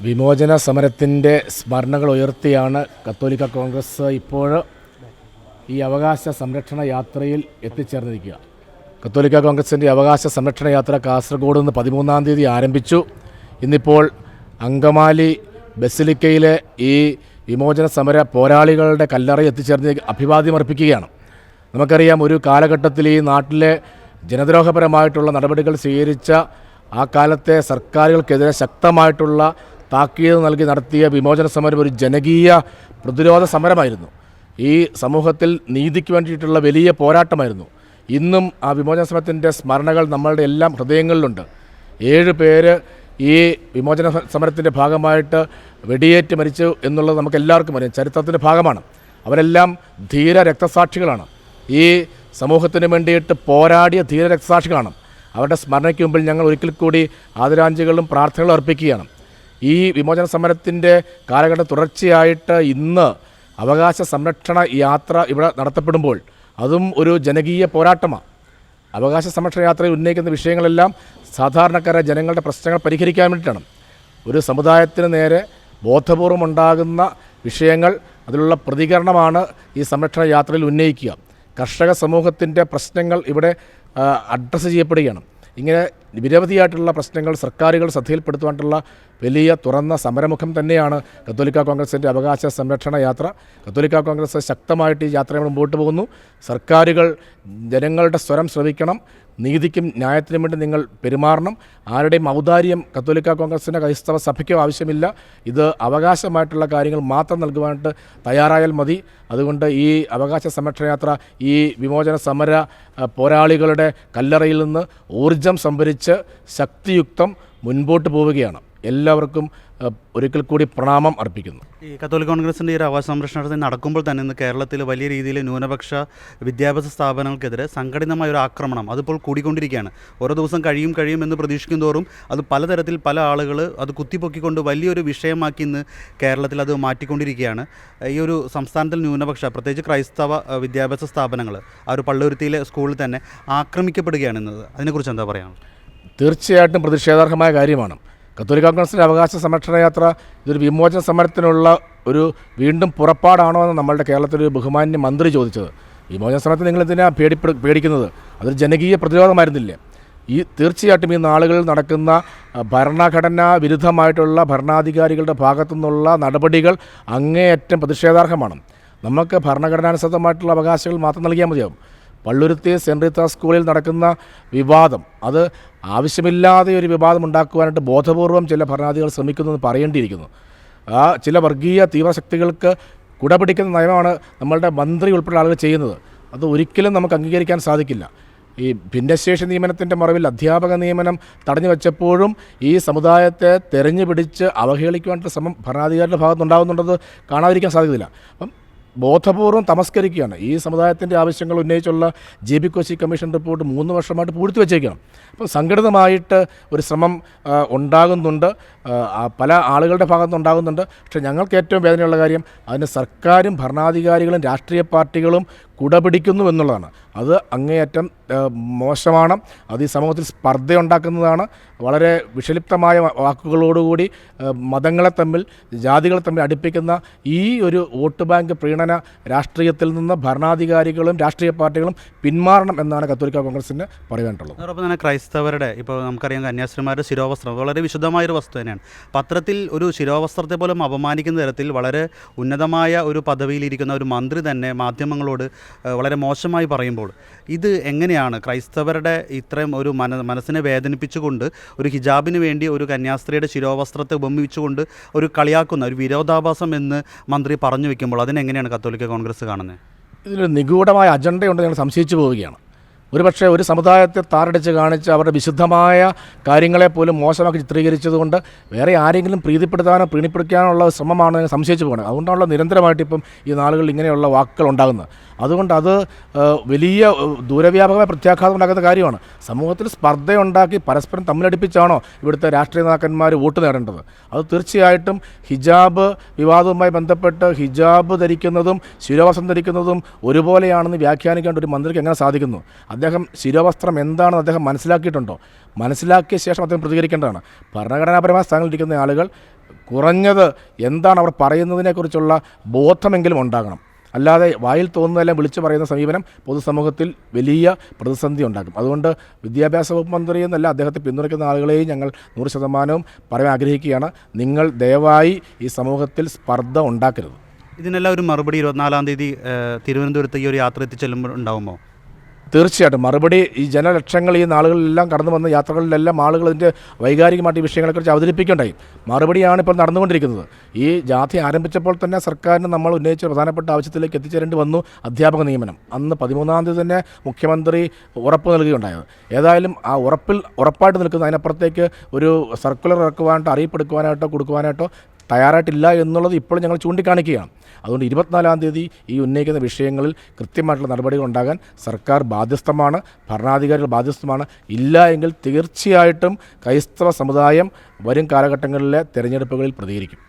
വിമോചന സമരത്തിന്റെ സ്മരണകൾ ഉയർത്തിയാണ് കത്തോലിക്ക കോൺഗ്രസ് ഇപ്പോൾ ഈ അവകാശ സംരക്ഷണ യാത്രയിൽ എത്തിച്ചേർന്നിരിക്കുക. കത്തോലിക്ക കോൺഗ്രസിന്റെ അവകാശ സംരക്ഷണ യാത്ര കാസർഗോഡ് നിന്ന് പതിമൂന്നാം തീയതി ആരംഭിച്ചു. ഇന്നിപ്പോൾ അങ്കമാലി ബസിലിക്കയിലെ ഈ വിമോചന സമര പോരാളികളുടെ കല്ലറയിൽ എത്തിച്ചേർന്ന് അഭിവാദ്യം അർപ്പിക്കുകയാണ്. നമുക്കറിയാം ഒരു കാലഘട്ടത്തിൽ ഈ നാട്ടിലെ ജനദ്രോഹപരമായിട്ടുള്ള നടപടികൾ സ്വീകരിച്ച ആ കാലത്തെ സർക്കാരുകൾക്കെതിരെ ശക്തമായിട്ടുള്ള താക്കീത് നൽകി നടത്തിയ വിമോചന സമരം ഒരു ജനകീയ പ്രതിരോധ സമരമായിരുന്നു. ഈ സമൂഹത്തിൽ നീതിക്ക് വേണ്ടിയിട്ടുള്ള വലിയ പോരാട്ടമായിരുന്നു. ഇന്നും ആ വിമോചന സമരത്തിന്റെ സ്മരണകൾ നമ്മളുടെ എല്ലാം ഹൃദയങ്ങളിലുണ്ട്. ഏഴ് പേര് ഈ വിമോചന സമരത്തിന്റെ ഭാഗമായിട്ട് വെടിയേറ്റ് മരിച്ചു എന്നുള്ളത് നമുക്ക് എല്ലാവർക്കും അറിയാം. ചരിത്രത്തിന്റെ ഭാഗമാണ്. അവരെല്ലാം ധീര രക്തസാക്ഷികളാണ്. ഈ സമൂഹത്തിന് വേണ്ടിയിട്ട് പോരാടിയ ധീര രക്തസാക്ഷികളാണ്. അവരുടെ സ്മരണയ്ക്ക് മുമ്പിൽ ഞങ്ങൾ ഒരിക്കൽ കൂടി ആദരാഞ്ജലികളും പ്രാർത്ഥനകളും അർപ്പിക്കുകയാണ്. ഈ വിമോചന സമരത്തിന്റെ കാലഘട്ടം തുടർച്ചയായിട്ട് ഇന്ന് അവകാശ സംരക്ഷണ യാത്ര ഇവിടെ നടത്തപ്പെടുമ്പോൾ അതും ഒരു ജനകീയ പോരാട്ടമാണ്. അവകാശ സംരക്ഷണ യാത്രയിൽ ഉന്നയിക്കുന്ന വിഷയങ്ങളെല്ലാം സാധാരണക്കാരായ ജനങ്ങളുടെ പ്രശ്നങ്ങൾ പരിഹരിക്കാൻ വേണ്ടിയിട്ടാണ്. ഒരു സമുദായത്തിന് നേരെ ബോധപൂർവം ഉണ്ടാകുന്ന വിഷയങ്ങൾ അതിലുള്ള പ്രതികരണമാണ് ഈ സംരക്ഷണ യാത്രയിൽ ഉന്നയിക്കുക. കർഷക സമൂഹത്തിന്റെ പ്രശ്നങ്ങൾ ഇവിടെ അഡ്രസ്സ് ചെയ്യപ്പെടുകയാണ്. ഇങ്ങനെ നിരവധിയായിട്ടുള്ള പ്രശ്നങ്ങൾ സർക്കാരുകൾ ശ്രദ്ധയിൽപ്പെടുത്തുവാനുള്ള വലിയ തുറന്ന സമരമുഖം തന്നെയാണ് കത്തോലിക്ക കോൺഗ്രസിന്റെ അവകാശ സംരക്ഷണ യാത്ര. കത്തോലിക്ക കോൺഗ്രസ് ശക്തമായിട്ട് ഈ യാത്ര മുമ്പോട്ട് പോകുന്നു. സർക്കാരുകൾ ജനങ്ങളുടെ സ്വരം ശ്രവിക്കണം. നീതിക്കും ന്യായത്തിനും വേണ്ടി നിങ്ങൾ പെരുമാറണം. ആരുടെയും ഔദാര്യം കത്തോലിക്ക കോൺഗ്രസിന്റെ ക്രൈസ്തവ സഭയ്ക്കോ ആവശ്യമില്ല. ഇത് അവകാശമായിട്ടുള്ള കാര്യങ്ങൾ മാത്രം നൽകുവാനായിട്ട് തയ്യാറായാൽ മതി. അതുകൊണ്ട് ഈ അവകാശ സംരക്ഷണ യാത്ര ഈ വിമോചന സമര പോരാളികളുടെ കല്ലറയിൽ നിന്ന് ഊർജം സംഭരിച്ച് ശക്തിയുക്തം മുൻപോട്ട് പോവുകയാണ്. എല്ലാവർക്കും ഒരിക്കൽ കൂടി പ്രണാമം അർപ്പിക്കുന്നു. ഈ കത്തോലിക് കോൺഗ്രസിന്റെ ഈ ഒരു അവകാശ സംരക്ഷണത്തിന് നടക്കുമ്പോൾ തന്നെ ഇന്ന് കേരളത്തിൽ വലിയ രീതിയിൽ ന്യൂനപക്ഷ വിദ്യാഭ്യാസ സ്ഥാപനങ്ങൾക്കെതിരെ സംഘടിതമായ ഒരു ആക്രമണം അതിപ്പോൾ കൂടിക്കൊണ്ടിരിക്കുകയാണ്. ഓരോ ദിവസം കഴിയും കഴിയും എന്ന് പ്രതീക്ഷിക്കും തോറും അത് പലതരത്തിൽ പല ആളുകൾ അത് കുത്തിപ്പൊക്കിക്കൊണ്ട് വലിയൊരു വിഷയമാക്കി ഇന്ന് കേരളത്തിൽ അത് മാറ്റിക്കൊണ്ടിരിക്കുകയാണ്. ഈ ഒരു സംസ്ഥാനത്തിൽ ന്യൂനപക്ഷ പ്രത്യേകിച്ച് ക്രൈസ്തവ വിദ്യാഭ്യാസ സ്ഥാപനങ്ങൾ ആ ഒരു പള്ളുരുത്തിയിലെ സ്കൂളിൽ തന്നെ ആക്രമിക്കപ്പെടുകയാണ് ഇന്നത്. അതിനെക്കുറിച്ച് എന്താ പറയുക തീർച്ചയായിട്ടും പ്രതിഷേധാർഹമായ കാര്യമാണ്. കത്തോലിക്ക കോൺഗ്രസിന്റെ അവകാശ സംരക്ഷണ യാത്ര ഇതൊരു വിമോചന സമരത്തിനുള്ള ഒരു വീണ്ടും പുറപ്പാടാണോ എന്ന് നമ്മളുടെ കേരളത്തിലൊരു ബഹുമാന്യ മന്ത്രി ചോദിച്ചത്. വിമോചന സമരത്തിൽ നിങ്ങൾ എന്തിനാണ് പേടിപ്പെ പേടിക്കുന്നത്? അതൊരു ജനകീയ പ്രതിരോധമായിരുന്നില്ലേ? ഈ തീർച്ചയായിട്ടും ഈ നാളുകളിൽ നടക്കുന്ന ഭരണഘടനാ വിരുദ്ധമായിട്ടുള്ള ഭരണാധികാരികളുടെ ഭാഗത്തു നിന്നുള്ള നടപടികൾ അങ്ങേയറ്റം പ്രതിഷേധാർഹമാണ്. നമുക്ക് ഭരണഘടനാനുസൃതമായിട്ടുള്ള അവകാശങ്ങൾ മാത്രം നൽകിയാൽ മതിയാവും. പള്ളുരുത്തി സെന്റ് റീത്ത സ്കൂളിൽ നടക്കുന്ന വിവാദം. അത് ആവശ്യമില്ലാതെ ഒരു വിവാദം ഉണ്ടാക്കുവാനായിട്ട് ബോധപൂർവം ചില ഭരണാധികൾ ശ്രമിക്കുന്നു എന്ന് പറയേണ്ടിയിരിക്കുന്നു. ആ ചില വർഗീയ തീവ്രശക്തികൾക്ക് കുടപിടിക്കുന്ന നയമാണ് നമ്മളുടെ മന്ത്രി ഉൾപ്പെടെ ആളുകൾ ചെയ്യുന്നത്. അത് ഒരിക്കലും നമുക്ക് അംഗീകരിക്കാൻ സാധിക്കില്ല. ഈ ഭിന്നശേഷി നിയമനത്തിന്റെ മറവിൽ അധ്യാപക നിയമനം തടഞ്ഞു വെച്ചപ്പോഴും ഈ സമുദായത്തെ തെരഞ്ഞു പിടിച്ച് അവഹേളിക്കുവാനുള്ള ശ്രമം ഭരണാധികാരിയുടെ ഭാഗത്തുനിന്നുണ്ടാകുന്നുണ്ടെന്ന് കാണാതിരിക്കാൻ സാധിക്കില്ല അപ്പം ബോധപൂർവം തമസ്കരിക്കുകയാണ്. ഈ സമുദായത്തിന്റെ ആവശ്യങ്ങൾ ഉന്നയിച്ചുള്ള J B Koshy commission report മൂന്ന് വർഷമായിട്ട് പൂഴ്ത്തി വെച്ചേക്കണം അപ്പോൾ സംഘടിതമായിട്ട് ഒരു ശ്രമം ഉണ്ടാകുന്നുണ്ട്. പല ആളുകളുടെ ഭാഗത്തു നിന്നുണ്ടാകുന്നുണ്ട്. പക്ഷേ ഞങ്ങൾക്ക് ഏറ്റവും വേദനയുള്ള കാര്യം അതിന് സർക്കാരും ഭരണാധികാരികളും രാഷ്ട്രീയ പാർട്ടികളും കുടപിടിക്കുന്നു എന്നുള്ളതാണ്. അത് അങ്ങേയറ്റം മോശമാണ്. അത് ഈ സമൂഹത്തിൽ സ്പർദ്ധയുണ്ടാക്കുന്നതാണ്. വളരെ വിഷലിപ്തമായ വാക്കുകളോടുകൂടി മതങ്ങളെ തമ്മിൽ ജാതികളെ തമ്മിൽ അടുപ്പിക്കുന്ന ഈ ഒരു വോട്ട് ബാങ്ക് പ്രീണന രാഷ്ട്രീയത്തിൽ നിന്ന് ഭരണാധികാരികളും രാഷ്ട്രീയ പാർട്ടികളും പിന്മാറണം എന്നാണ് കത്തോലിക്ക കോൺഗ്രസിന് പറയാനുള്ളത്. അതോടൊപ്പം തന്നെ ക്രൈസ്തവരുടെ ഇപ്പോൾ നമുക്കറിയാം കന്യാസ്ത്രീമാരുടെ ശിരോവസ്ത്രം വളരെ വിശുദ്ധമായൊരു വസ്തു തന്നെയാണ്. പത്രത്തിൽ ഒരു ശിരോവസ്ത്രത്തെ പോലും അപമാനിക്കുന്ന തരത്തിൽ വളരെ ഉന്നതമായ ഒരു പദവിയിലിരിക്കുന്ന ഒരു മന്ത്രി തന്നെ മാധ്യമങ്ങളോട് വളരെ മോശമായി പറയുമ്പോൾ ഇത് എങ്ങനെയാണ് ക്രൈസ്തവരുടെ ഇത്രയും ഒരു മന മനസ്സിനെ വേദനിപ്പിച്ചുകൊണ്ട് ഒരു ഹിജാബിന് വേണ്ടി ഒരു കന്യാസ്ത്രീയുടെ ശിരോവസ്ത്രത്തെ ഉപമിച്ചുകൊണ്ട് ഒരു കളിയാക്കുന്ന ഒരു വിരോധാഭാസം എന്ന് മന്ത്രി പറഞ്ഞു വെക്കുമ്പോൾ അതിനെങ്ങനെയാണ് കത്തോലിക്ക കോൺഗ്രസ് കാണുന്നത്? ഇതിലൊരു നിഗൂഢമായ അജണ്ടയുണ്ട് ഞങ്ങൾ സംശയിച്ചു പോവുകയാണ്. ഒരുപക്ഷെ ഒരു സമുദായത്തെ താറടിച്ച് കാണിച്ച് അവരുടെ വിശുദ്ധമായ കാര്യങ്ങളെ പോലും മോശമാക്കി ചിത്രീകരിച്ചതുകൊണ്ട് വേറെ ആരെങ്കിലും പ്രീതിപ്പെടുത്താനോ പ്രീണിപ്പെടുത്താനുള്ള ശ്രമമാണ് സംശയിച്ചു പോകുന്നത് അതുകൊണ്ടാണല്ലോ നിരന്തരമായിട്ട് ഇപ്പം ഈ നാളുകളിൽ ഇങ്ങനെയുള്ള വാക്കുകൾ ഉണ്ടാകുന്നത്. അതുകൊണ്ട് അത് വലിയ ദൂരവ്യാപകമായ പ്രത്യാഘാതം ഉണ്ടാക്കുന്ന കാര്യമാണ്. സമൂഹത്തിൽ സ്പർദ്ധയുണ്ടാക്കി പരസ്പരം തമ്മിലടിപ്പിച്ചാണോ ഇവിടുത്തെ രാഷ്ട്രീയ നേതാക്കന്മാർ വോട്ട് നേടേണ്ടത്? അത് തീർച്ചയായിട്ടും ഹിജാബ് വിവാദവുമായി ബന്ധപ്പെട്ട് ഹിജാബ് ധരിക്കുന്നതും ശിരോവസം ധരിക്കുന്നതും ഒരുപോലെയാണെന്ന് വ്യാഖ്യാനിക്കേണ്ട ഒരു മന്ത്രിക്ക് എങ്ങനെ സാധിക്കുന്നു? അദ്ദേഹം ശിരോവസ്ത്രം എന്താണെന്ന് അദ്ദേഹം മനസ്സിലാക്കിയിട്ടുണ്ടോ? മനസ്സിലാക്കിയ ശേഷം അദ്ദേഹം പ്രതികരിക്കേണ്ടതാണ്. ഭരണഘടനാപരമായ സ്ഥാനങ്ങളിരിക്കുന്ന ആളുകൾ കുറഞ്ഞത് എന്താണ് അവർ പറയുന്നതിനെക്കുറിച്ചുള്ള ബോധമെങ്കിലും ഉണ്ടാകണം. അല്ലാതെ വായിൽ തോന്നുന്നതെല്ലാം വിളിച്ചു പറയുന്ന സമീപനം പൊതുസമൂഹത്തിൽ വലിയ പ്രതിസന്ധി ഉണ്ടാക്കും. അതുകൊണ്ട് വിദ്യാഭ്യാസ വകുപ്പ് മന്ത്രി എന്നല്ല അദ്ദേഹത്തെ പിന്തുണയ്ക്കുന്ന ആളുകളെയും ഞങ്ങൾ നൂറ് ശതമാനവും പറയാൻ ആഗ്രഹിക്കുകയാണ്. നിങ്ങൾ ദയവായി ഈ സമൂഹത്തിൽ സ്പർദ്ധ ഉണ്ടാക്കരുത്. ഇതിനെല്ലാം ഒരു മറുപടി ഇരുപത്തിനാലാം തീയതി തിരുവനന്തപുരത്തേക്ക് ഒരു യാത്ര എത്തിച്ചെല്ലുമ്പോൾ ഉണ്ടാവുമോ? തീർച്ചയായിട്ടും. മറുപടി ഈ ജനലക്ഷങ്ങൾ ഈ നാളുകളിലെല്ലാം കടന്നു വന്ന യാത്രകളിലെല്ലാം ആളുകൾ ഇതിന്റെ വൈകാരികമായിട്ട് ഈ വിഷയങ്ങളെക്കുറിച്ച് അവതരിപ്പിക്കുകയുണ്ടായി. മറുപടിയാണ് ഇപ്പോൾ നടന്നുകൊണ്ടിരിക്കുന്നത്. ഈ ജാഥ ആരംഭിച്ചപ്പോൾ തന്നെ സർക്കാരിന് നമ്മൾ ഉന്നയിച്ച പ്രധാനപ്പെട്ട ആവശ്യത്തിലേക്ക് എത്തിച്ചേരേണ്ടി വന്നു അധ്യാപക നിയമനം. അന്ന് പതിമൂന്നാം തീയതി തന്നെ മുഖ്യമന്ത്രി ഉറപ്പ് നൽകുകയുണ്ടായത് ഏതായാലും ആ ഉറപ്പിൽ ഉറപ്പായിട്ട് നിൽക്കുന്ന അതിനപ്പുറത്തേക്ക് ഒരു സർക്കുലർ ഇറക്കുവാനായിട്ടോ അറിയിപ്പെടുക്കുവാനായിട്ടോ കൊടുക്കുവാനായിട്ടോ തയ്യാറായിട്ടില്ല എന്നുള്ളത് ഇപ്പോഴും ഞങ്ങൾ ചൂണ്ടിക്കാണിക്കുകയാണ്. അതുകൊണ്ട് ഇരുപത്തിനാലാം തീയതി ഈ ഉന്നയിക്കുന്ന വിഷയങ്ങളിൽ കൃത്യമായിട്ടുള്ള നടപടികൾ ഉണ്ടാകാൻ സർക്കാർ ബാധ്യസ്ഥമാണ് ഭരണാധികാരികൾ ബാധ്യസ്ഥമാണ്. ഇല്ല എങ്കിൽ തീർച്ചയായിട്ടും ക്രൈസ്തവ സമുദായം വരും കാലഘട്ടങ്ങളിലെ തെരഞ്ഞെടുപ്പുകളിൽ പ്രതികരിക്കും.